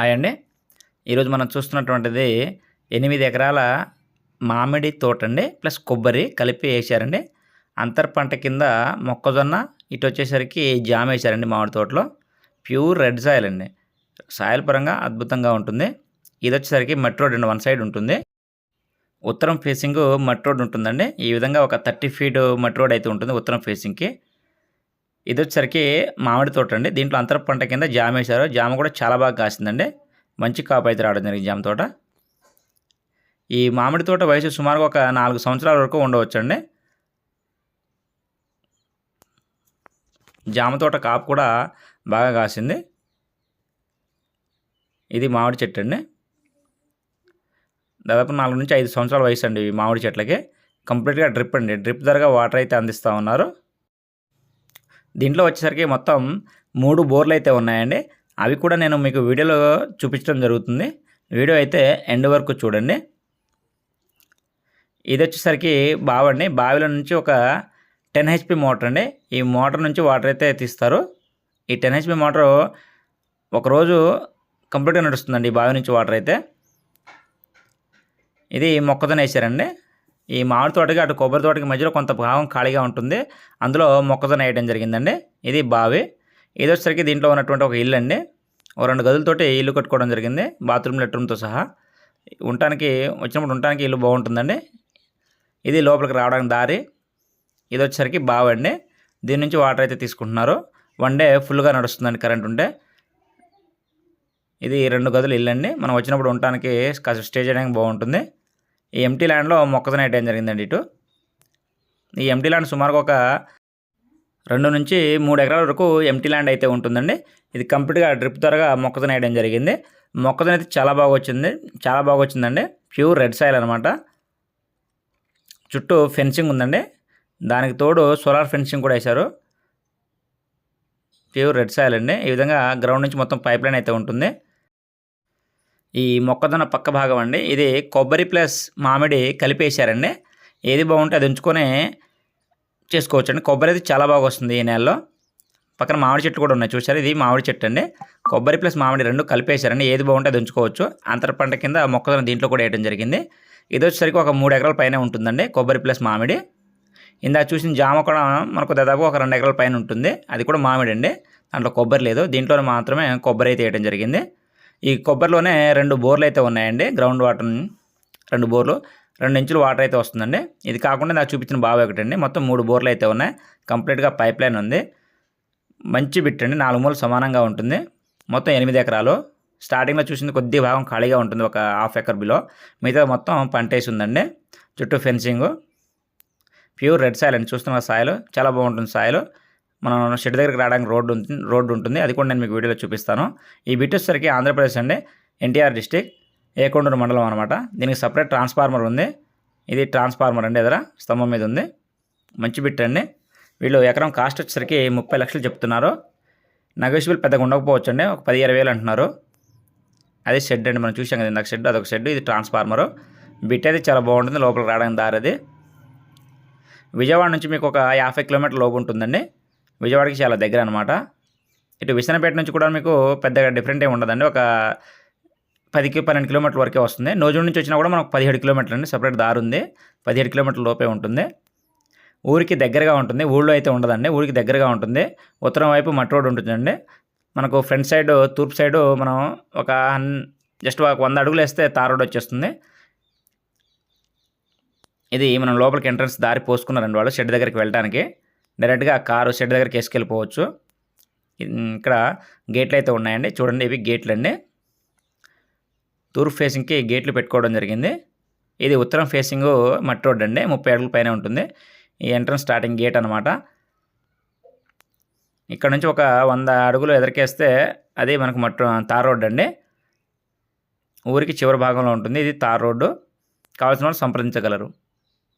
Hi అండి. ఈరోజు మనం చూస్తున్నటువంటిది ఎనిమిది ఎకరాల మామిడి తోట అండి ప్లస్ కొబ్బరి కలిపి వేసారండి. అంతర్ పంట కింద మొక్కజొన్న ఇటు వచ్చేసరికి జామ వేసారండి మామిడి తోటలో. ప్యూర్ రెడ్ సాయిల్ అండి. సాయిల్ పరంగా అద్భుతంగా ఉంటుంది. ఇది వచ్చేసరికి మట్టి రోడ్ అండి వన్ సైడ్ ఉంటుంది. ఉత్తరం ఫేసింగ్ మట్టి రోడ్ ఉంటుందండి. ఈ విధంగా ఒక థర్టీ ఫీట్ మట్టి రోడ్ అయితే ఉంటుంది ఉత్తరం ఫేసింగ్కి. ఇది వచ్చేసరికి మామిడి తోట అండి. దీంట్లో అంతర పంట కింద జామ వేశారు జామ కూడా చాలా బాగా కాసిందండి. మంచి కాపు అయితే రావడం జరిగింది జామ తోట. ఈ మామిడి తోట వయసు సుమారుగా ఒక నాలుగు సంవత్సరాల వరకు ఉండవచ్చండి. జామ తోట కాపు కూడా బాగా కాసింది. ఇది మామిడి చెట్టు అండి. దాదాపు నాలుగు నుంచి ఐదు సంవత్సరాల వయసు అండి ఈ మామిడి చెట్లకి. కంప్లీట్గా డ్రిప్ అండి. డ్రిప్ ధరగా వాటర్ అయితే అందిస్తూ ఉన్నారు. దీంట్లో వచ్చేసరికి మొత్తం మూడు బోర్లు అయితే ఉన్నాయండి. అవి కూడా నేను మీకు వీడియోలో చూపించడం జరుగుతుంది. వీడియో అయితే ఎండ్ వరకు చూడండి. ఇది వచ్చేసరికి బావండి బావిలో నుంచి ఒక టెన్ హెచ్పి మోటార్ అండి. ఈ మోటార్ నుంచి వాటర్ అయితే తీస్తారు. ఈ టెన్ హెచ్పి మోటార్ ఒకరోజు కంప్లీట్గా నడుస్తుందండి ఈ బావి నుంచి వాటర్ అయితే. ఇది మొక్కజొన్న వేసారండి. ఈ మామిడి తోటకి అటు కొబ్బరి తోటకి మధ్యలో కొంత భాగం ఖాళీగా ఉంటుంది. అందులో మొక్కజొన్న వేయడం జరిగిందండి. ఇది బావి. ఇది వచ్చేసరికి దీంట్లో ఉన్నటువంటి ఒక ఇల్లు అండి. ఓ రెండు గదులతోటి ఇల్లు కట్టుకోవడం జరిగింది. బాత్రూమ్ లెట్రూమ్తో సహా. ఉండటానికి వచ్చినప్పుడు ఉండటానికి ఇల్లు బాగుంటుందండి. ఇది లోపలికి రావడానికి దారి. ఇది వచ్చేసరికి బావి అండి. దీని నుంచి వాటర్ అయితే తీసుకుంటున్నారు. వన్ డే ఫుల్గా నడుస్తుందండి కరెంట్ ఉంటే. ఇది రెండు గదులు ఇల్లు అండి. మనం వచ్చినప్పుడు ఉండటానికి కాస్త స్టే చేయడానికి బాగుంటుంది. ఈ ఎంటీ ల్యాండ్లో మొక్కజొన్న వేయడం జరిగిందండి ఇటు. ఈ ఎంటీ ల్యాండ్ సుమారుగా ఒక రెండు నుంచి మూడు ఎకరాల వరకు ఎంటీ ల్యాండ్ అయితే ఉంటుందండి. ఇది కంప్లీట్గా డ్రిప్ త్వరగా మొక్కజొన్న వేయడం జరిగింది. మొక్కజొన్న అయితే చాలా బాగా వచ్చింది. చాలా బాగా వచ్చిందండి. ప్యూర్ రెడ్ సాయిల్ అనమాట చుట్టూ ఫెన్సింగ్ ఉందండి. దానికి తోడు సోలార్ ఫెన్సింగ్ కూడా వేశారు. ప్యూర్ రెడ్ సాయిల్ అండి. ఈ విధంగా గ్రౌండ్ నుంచి మొత్తం పైప్ లైన్ అయితే ఉంటుంది. ఈ మొక్కజొన్న పక్క భాగం అండి. ఇది కొబ్బరి ప్లస్ మామిడి కలిపేశారండి. ఏది బాగుంటే అది ఉంచుకొని చేసుకోవచ్చండి. కొబ్బరి అయితే చాలా బాగా వస్తుంది ఈ నెలలో. పక్కన మామిడి చెట్లు కూడా ఉన్నాయి చూసారు ఇది మామిడి చెట్టు అండి. కొబ్బరి ప్లస్ మామిడి రెండు కలిపేశారండి. ఏది బాగుంటే అది ఉంచుకోవచ్చు. అంతర పంట కింద మొక్కజొన్న దీంట్లో కూడా వేయడం జరిగింది. ఇది వచ్చేసరికి ఒక మూడు ఎకరాల పైన ఉంటుందండి కొబ్బరి ప్లస్ మామిడి. ఇందా చూసిన జామ కూడా మనకు దాదాపు ఒక రెండు ఎకరాల పైన ఉంటుంది. అది కూడా మామిడి అండి. దాంట్లో కొబ్బరి లేదు. దీంట్లో మాత్రమే కొబ్బరి అయితే వేయడం జరిగింది. ఈ కొబ్బరిలోనే రెండు బోర్లు అయితే ఉన్నాయండి గ్రౌండ్ వాటర్ రెండు బోర్లు రెండు ఇంచులు వాటర్ అయితే వస్తుందండి. ఇది కాకుండా నాకు చూపించిన బావి ఒకటండి మొత్తం మూడు బోర్లు అయితే ఉన్నాయి కంప్లీట్గా పైప్ లైన్ ఉంది. మంచి బిట్ అండి నాలుగు మూలు సమానంగా ఉంటుంది. మొత్తం ఎనిమిది ఎకరాలు. స్టార్టింగ్లో చూసింది కొద్ది భాగం ఖాళీగా ఉంటుంది ఒక హాఫ్ ఎకర్ బిలో మిగతా మొత్తం పంట వేసి ఉందండి. చుట్టూ ఫెన్సింగ్ ప్యూర్ రెడ్ సాయిల్ అండి చూస్తున్న సాయిలు. చాలా బాగుంటుంది సాయిలు. మనం షెడ్ దగ్గరికి రావడానికి రోడ్డు ఉంటుంది రోడ్డు ఉంటుంది. అది కూడా నేను మీకు వీడియోలో చూపిస్తాను. ఈ బిట్ వచ్చేసరికి ఆంధ్రప్రదేశ్ అండి. ఎన్టీఆర్ డిస్టిక్ ఏకొండూరు మండలం అనమాట దీనికి సపరేట్ ట్రాన్స్ఫార్మర్ ఉంది. ఇది ట్రాన్స్ఫార్మర్ అండి ఎదురా. స్తంభం మీద ఉంది. మంచి బిట్ అండి. వీళ్ళు ఎకరం కాస్ట్ వచ్చేసరికి ముప్పై లక్షలు చెప్తున్నారు. నెగోషియబుల్ పెద్దగా ఉండకపోవచ్చు అండి ఒక పది ఇరవై వేలు అంటున్నారు. అదే షెడ్ అండి. మనం చూసాం కదా ఇందాక షెడ్. అదొక షెడ్. ఇది ట్రాన్స్ఫార్మరు. బిట్ అయితే చాలా బాగుంటుంది. లోపలికి రావడానికి దారి అది. విజయవాడ నుంచి మీకు ఒక యాభై కిలోమీటర్ లోపు ఉంటుందండి. విజయవాడకి చాలా దగ్గర అనమాట ఇటు విసనపేట నుంచి కూడా మీకు పెద్దగా డిఫరెంట్ ఏమి ఉండదండి. ఒక పదికి పన్నెండు కిలోమీటర్ల వరకే వస్తుంది. నోజూడు నుంచి వచ్చినా కూడా మనకు పదిహేడు కిలోమీటర్లు అండి. సపరేట్ దారి ఉంది. పదిహేడు కిలోమీటర్ల లోపే ఉంటుంది. ఊరికి దగ్గరగా ఉంటుంది. ఊళ్ళో అయితే ఉండదండి. ఊరికి దగ్గరగా ఉంటుంది. ఉత్తరం వైపు మట్టి రోడ్ ఉంటుందండి. మనకు ఫ్రంట్ సైడ్ తూర్పు సైడ్ మనం ఒక జస్ట్ ఒక వంద అడుగులు వేస్తే తార్ రోడ్ వచ్చేస్తుంది. ఇది మనం లోపలికి ఎంట్రన్స్ దారి పోసుకున్నారండి వాళ్ళు షెడ్ దగ్గరికి వెళ్ళడానికి డైరెక్ట్గా కారు షెడ్ దగ్గరికి వేసుకెళ్ళిపోవచ్చు. ఇక్కడ గేట్లు అయితే ఉన్నాయండి. చూడండి ఇవి గేట్లు అండి తూర్పు ఫేసింగ్కి గేట్లు పెట్టుకోవడం జరిగింది. ఇది ఉత్తరం ఫేసింగ్ మట్టి రోడ్ అండి. ముప్పై అడుగుల పైన ఉంటుంది. ఈ ఎంట్రన్స్ స్టార్టింగ్ గేట్ అనమాట ఇక్కడ నుంచి ఒక వంద అడుగులు ఎదరికేస్తే అది మనకు మట్టు తార్ రోడ్ అండి. ఊరికి చివరి భాగంలో ఉంటుంది. ఇది తార్ రోడ్డు. కావాల్సిన వాళ్ళు సంప్రదించగలరు.